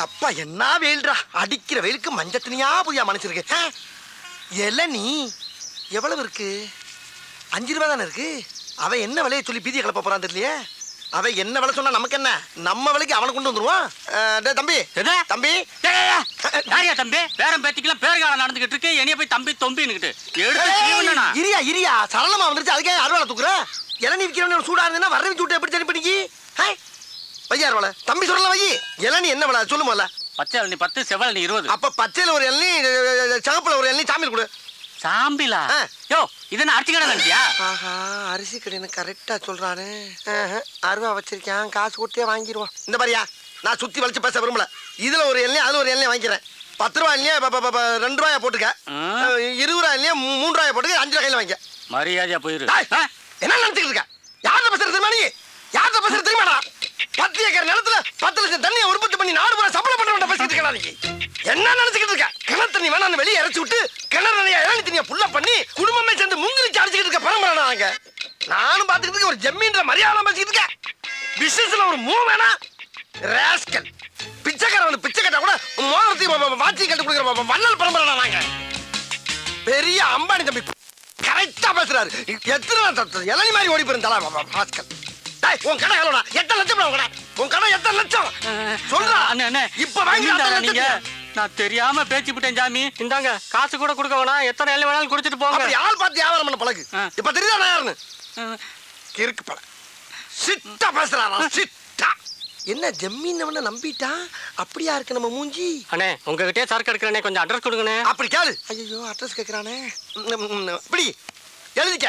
எப்பா என்ன வெயில்டா அடிக்கிற வெயிலுக்கு மஞ்சள் தனியா புதியா மனுஷருக்கு ஆ? இளநீ எவ்வளவு இருக்கு? அஞ்சு ரூபா தானே இருக்கு? அவன் என்ன விலையை சொல்லி பீதியை கிளப்ப போறான் தெரியலையே? அவன் என்ன விலை சொன்னா நமக்கு என்ன? நம்ம விலைக்கு அவனை கொண்டு வந்துருவான். தம்பி? தம்பி. யாரியா தம்பி? பேரம் பேத்திக்கெல்லாம் பேர்காலம் நடந்துகிட்டு இருக்கு. என்னைய போய் தம்பி தொம்பின்னுகிட்டு எடுத்து? இரியா இரியா. சரளமா வந்துருச்சு. அதுக்கே அறுவாலை தூக்குற? இளநீ விற்கிறவன சூடா இருந்ததுன்னா வரவி சூட்டு எப்படி சரி பண்ணிக்கி வையா அறுவாலை தம்பி சொல்லல வை. இளநீ என்ன விலை? சொல்லு முதல்ல. பச்சை இளநீ பத்து செவல் இருபது. அப்ப பச்சையில ஒரு இளநீ சிவப்புல ஒரு இளநீ சாமியில் கொடு. சாம்பிலா ஆ. யோ இது என்ன அரிசி கடை நினைச்சியா ஆஹா அரிசி கடைன்னு கரெக்டா சொல்றானே. ஆஹா, அருவா வச்சிருக்கேன். காசு கொடுத்தே வாங்கிடுவான் இந்த மாதிரியா நான் சுத்தி வளைச்சு பேச விரும்பல. இதுல ஒரு எண்ணெய் அதுல ஒரு எண்ணெய் வாங்கிக்கிறேன். பத்து ரூபா இல்லையா ரெண்டு ரூபாயா போட்டுக்க. இருபது ரூபா இல்லையா மூணு ரூபாயா போட்டுக்க. அஞ்சு ரூபாய் கையில வாங்கிக்க. மரியாதையா போயிரு? என்ன நினைச்சுக்கிட்டு இருக்க? யார்கிட்ட பேசுறது தெரியுமா நீ? யார்கிட்ட பேசுறது தெரியுமாடா? பத்து ஏக்கர் நிலத்துல பத்து லட்சம் தண்ணியை உற்பத்தி பண்ணி நாடு பூரா சப்ளை பண்ண பேசிக்கிட்டு இருக்கா என்ன நினைச்சுக்கிட்டு இருக்க? கிணறு தண்ணி வேணாம் வெளியே இறச்சி விட்டு கிணறு நிறைய இளநி தண்ணியை புள்ள பண்ணி குடும்பமே சேர்ந்து முங்கிலிச்சு அடிச்சுக்கிட்டு இருக்க பரம்பரை நாங்க நானும் பாத்துக்கிட்டு ஒரு ஜெம்மீன்ற மரியாதை பேசிக்கிட்டு இருக்க பிசினஸ்ல ஒரு மூ வேணா. ராஸ்கல் பிச்சைக்காரன் பிச்சை கட்டா கூட மோதிரத்தையும் வாட்சி கட்டு கொடுக்குற வள்ளல் பரம்பரை நாங்க பெரிய அம்பானி தம்பி கரெக்டா பேசுறாரு. எத்தனை இளநி மாதிரி ஓடி போயிருந்தா பாஸ்கர் உன் கடை எவ்வளோடா எத்தனை லட்சம் உன் கடை? உன் கடை எத்தனை லட்சம்? சொல்றா. அண்ணே, அண்ணே. இப்ப வாங்கி நீங்க. நான் தெரியாம பேச்சு விட்டேன் ஜாமி இந்தாங்க காசு கூட கொடுக்க வேணாம். எத்தனை எல்லாம் வேணாலும் குடிச்சிட்டு போங்க. ஆள் பார்த்து வியாபாரம் பண்ண பழகு. இப்ப தெரியுதா நான் யாருன்னு. கிறுக்கு பழ. சிட்டா பேசுறாரா? சிட்டா. என்ன ஜம்மீன் நம்பிட்டா? அப்படியா இருக்கு நம்ம மூஞ்சி? அண்ணே உங்ககிட்டயே சரக்கு எடுக்கிறேனே. கொஞ்சம் அட்ரஸ் கொடுங்கண்ணே. அப்படி கேளு. ஐயோ அட்ரஸ் கேட்குறானே இப்படி. எழுதிக்க.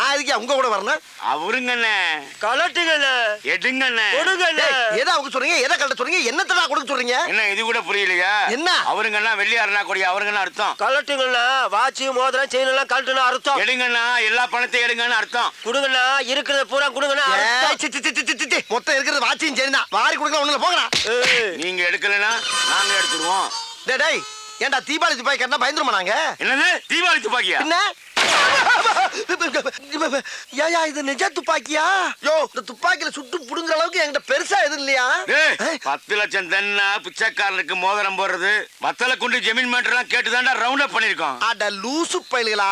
எதுக்கு உங்க கூட வரணும். அவருங்கண்ணே. கலட்டுங்கண்ண. எடுங்கண்ணே. எதை அவங்க சொல்றீங்க? எதை கலட்ட சொல்றீங்க? என்னத்தடா கொடுக்க சொல்றீங்க? என்ன இது கூட புரியலையா? என்ன? அவருங்கண்ணா வெள்ளியாருனா கொடி அவருங்கண்ணா அர்த்தம். கலட்டுங்கண்ணா. வாட்சி மோதிரம் செயின் எல்லாம் கழட்டுனா அர்த்தம். எடுங்கண்ணா எல்லா பணத்தையும் எடுங்கன்னு அர்த்தம். கொடுங்கண்ணா. இருக்கிறத பூரா கொடுங்கண்ணா ஏய், அர்த்தம். சி, சி, சி, சி, சி, சி. மொத்தம் இருக்கிறது வாட்சியும் சரி தான். வாரி கொடுக்கலாம் ஒண்ணுல போங்கடா. ஏய், நீங்க எடுக்கலைன்னா நாங்க எடுத்துருவோம் டேய் டேய் ஏன்டா தீபாவளி துப்பாக்கி கட்டினா பயந்துருமா நாங்க? என்னது? தீபாவளி துப்பாக்கியா? என்ன ஏயா இது நிஜ துப்பாக்கியா? யோ இந்த துப்பாக்கியில சுட்டு புடுங்குற அளவுக்கு என்கிட்ட பெருசா எதுவும் இல்லையா? பத்து லட்சம் தென்னா பிச்சைக்காரனுக்கு மோதிரம் போடுறது. வத்தல குண்டு ஜமீன் மேட்டர்லாம் கேட்டுதான்டா ரவுண்ட் அப் பண்ணிருக்கோம் அட லூசு பயல்களா?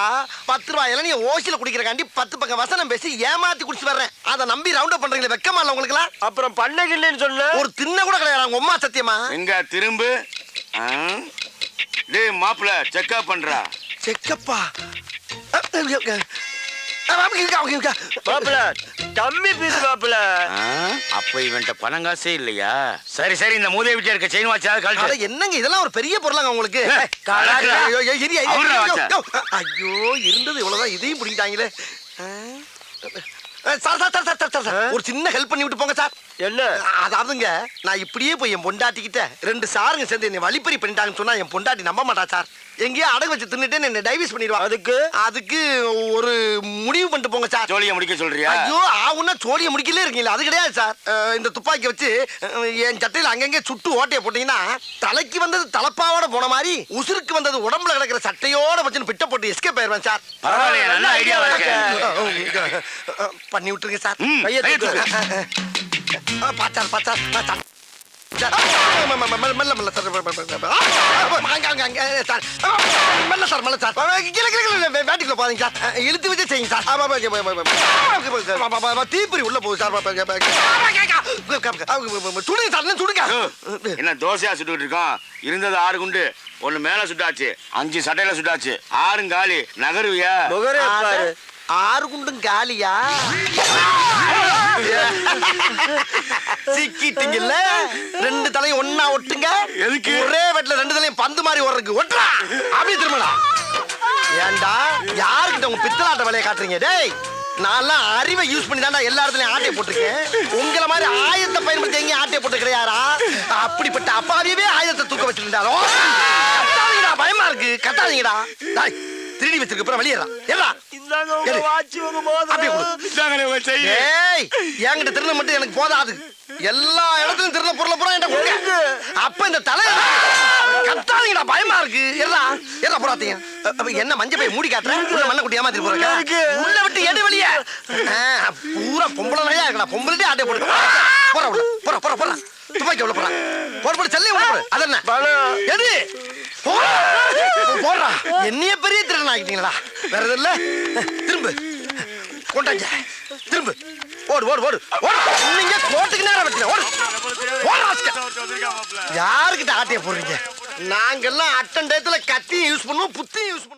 பத்து ரூபாய் இளநிய ஓசில குடிக்கிறக்காண்டி பத்து பக்கம் வசனம் பேசி ஏமாத்தி குடிச்சு வர்றேன். அதை நம்பி ரவுண்ட் அப் பண்றீங்களே வெக்கமா இல்ல உங்களுக்குலாம் அப்புறம் பண்ணகில்லைன்னு சொன்ன ஒரு தின்ன கூட கிடையாது உங்க அம்மா சத்தியமா? எங்க திரும்பு? டேய் மாப்பிள செக்அப் பண்றா. செக்கப்பா மாப்பிள கம்மி பீஸ் மாப்பிள ஆ? அப்ப இவன்ட்ட பணம் காசே இல்லையா சரி சரி இந்த மூதேவி வீட்டுல இருக்க செயின் வாட்சாவது கழட்டு என்னங்க இதெல்லாம் ஒரு பெரிய பொருளாங்க உங்களுக்கு. ஐயோ, இருந்தது இவ்வளவுதான் இதையும் பிடிக்கிட்டாங்களே? Sir sir sir sir sir, ஒரு சின்ன ஹெல்ப் பண்ணி விட்டு போங்க சார். என்ன? அதாவதுங்க நான் இப்படியே போய் என் பொண்டாட்டிக்கிட்ட ரெண்டு சாருங்க சேர்ந்து என்னை வழிப்பறி பண்ணிட்டாங்கன்னு சொன்னா என் பொண்டாட்டி நம்ப மாட்டா சார். எங்கேயோ அடகு வச்சு தின்னுட்டு என்ன டைவர்ஸ் பண்ணிடுவா. அதுக்கு? அதுக்கு ஒரு முடிவு பண்ணிட்டு போங்க சார். ஜோலியை முடிக்க சொல்றியா? ஐயோ ஆவுன்னா சோழிய முடிக்கலே இருக்கீங்களா அது கிடையாது சார். இந்த துப்பாக்கி வச்சு என் சட்டையில அங்கங்கே சுட்டு ஓட்டையை போட்டீங்கன்னா தலைக்கு வந்தது தலப்பாவோட போன மாதிரி உசுருக்கு வந்தது உடம்புல கிடக்கிற சட்டையோட வச்சு பிட்ட போட்டு எஸ்கேப் ஆயிருவேன் சார். பரவாயில்லையே நல்ல ஐடியாவா இருக்கு. அஹ், பண்ணி விட்டுருங்க சார் ம், கையை கையை தூக்கு. மெல்ல, மெல்ல, சார். அங்க, அங்க, அங்க, சார். மெல்ல, சார், மெல்ல, சார். கீழே, கீழே, கீழே, வே- வேட்டிக்குள்ள போகாதீங்க, சார். அஹ், இழுத்து வச்சு செய்யுங்க, சார். ஆமா, ஆமா, தீப்பொறி உள்ள போகுது, சார். சுடுங்க, சார், இன்னும் சுடுங்க. ஓ, என்ன தோசையா சுட்டுக்கிட்டு இருக்கோம் இருந்தது ஆறு குண்டு ஒண்ணு மேல சுட்டாச்சு அஞ்சு சட்டையில சுட்டாச்சு ஆறும் காலி நகருவியா பாரு ஆறு குண்டும் காலியா? சிக்கிட்டீங்கல்ல? ரெண்டு தலையும் ஒண்ணா ஒட்டுங்க. எதுக்கு? ஒரே வெட்ல ரெண்டு தலையும் பந்து மாதிரி ஓடுறதுக்கு ஒட்டுறா. அப்படி திரும்படா. ஏன்டா யாருக்கிட்ட உங்க பித்தலாட்ட வேலையை காட்டுறீங்க? டேய் நான்லாம் அறிவை யூஸ் பண்ணி தான்டா எல்லா இடத்துலயும் ஆட்டையை போட்டிருக்கேன். உங்களை மாதிரி ஆயத்தை பயன்படுத்தி எங்கேயும் ஆட்டையை போட்டு கிடையாரா அப்படிப்பட்ட அப்பாவியவே ஆயத்தை தூக்க கத்தாதீங்கடா பயமா இருக்கு. கத்தாதீங்கடா. டேய், திருடி வச்சிருக்க அப்புறம் வெளியேறான் ஏறா இந்தாங்க உங்க எடு. வாட்ச் உங்க அப்படியே மோதிரம் கொடு. இதாங்கண்ணே உங்க செயின். ஏய் என்கிட்ட திருட மட்டும் எனக்கு போதாது. எல்லா இடத்துலயும் திருட பொருளை பூரா என்கிட்ட கொடுங்க. அப்ப இந்த தலை கத்தாதீங்கடா பயமா இருக்கு. எறா எறா போறாதீங்க என்ன மஞ்ச பைய மூடி காட்டுறேன் உள்ள மண்ணை குட்டி ஏமாத்திட்டு போறேன். உள்ள விட்டு எடு வெளிய. ஆ, பூரா பொம்பளை நிறையா இருக்கடா. பொம்பளை ஆட்டை போட்டு போற உள்ள போற போற போற துப்பாக்கி உள்ள போற போற செல்லையும் உள்ள போற அது என்ன பணம். எது போடா. போடுறா. என்னைய பெரிய திருடன் ஆகிட்டீங்களா வேற எதுவும் இல்ல? திரும்ப. கொண்டாங்க திரும்ப. ஓடு ஓடு ஓடு. ஓடு நீங்க கோட்டுக்கு நேரம் வச்சுங்க ஓடு. யாருக்கிட்ட ஆட்டைய போடுறீங்க? நாங்கெல்லாம் அட்டன் டயத்துல கத்தியும் யூஸ் பண்ணுவோம் புத்தியும் யூஸ் பண்ணுவோம்.